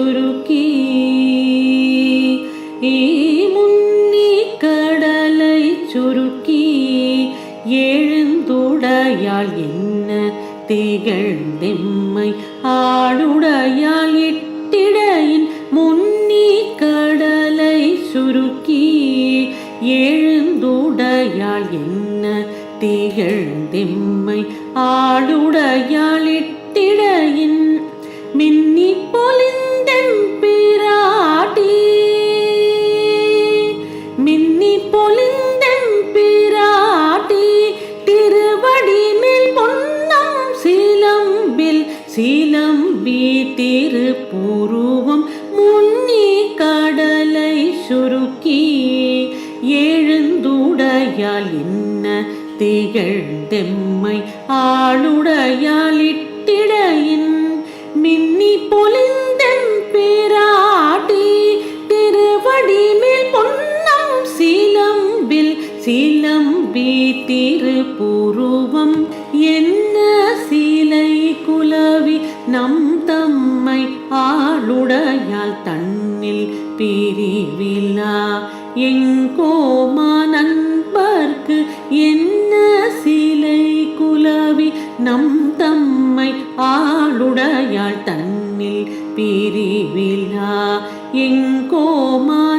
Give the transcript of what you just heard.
துருக்கி முன்னி கடலை சுருக்கி எழுந்துடையால் என்ன திகழ்ந்தெம்மை? ஆடுடையால் இட்டிடையின் முன்னி கடலை சுருக்கி எழுந்துடையால் என்ன திகழ்ந்தெம்மை? ஆடுடையால் சிலம்பி திருப்புருவம் முன்னி கடலை சுருக்கி எழுந்துடையால் என்ன திகழ்ந்தெம்மை ஆளுடையால் இட்டிடையின் மின்னி பொலிந்தெம் பிராட்டி திருவடி மேல் பொன்னம் சீலம்பில் திருப்புருவம் என்ன ஆளுடையால் தன்னில் பிரிவிலா. எங்கோமா நண்பர்க்கு என்ன சிலை குலவி? நம் தம்மை ஆளுடையாள் தன்னில் பிரிவிலா. எங்கோமா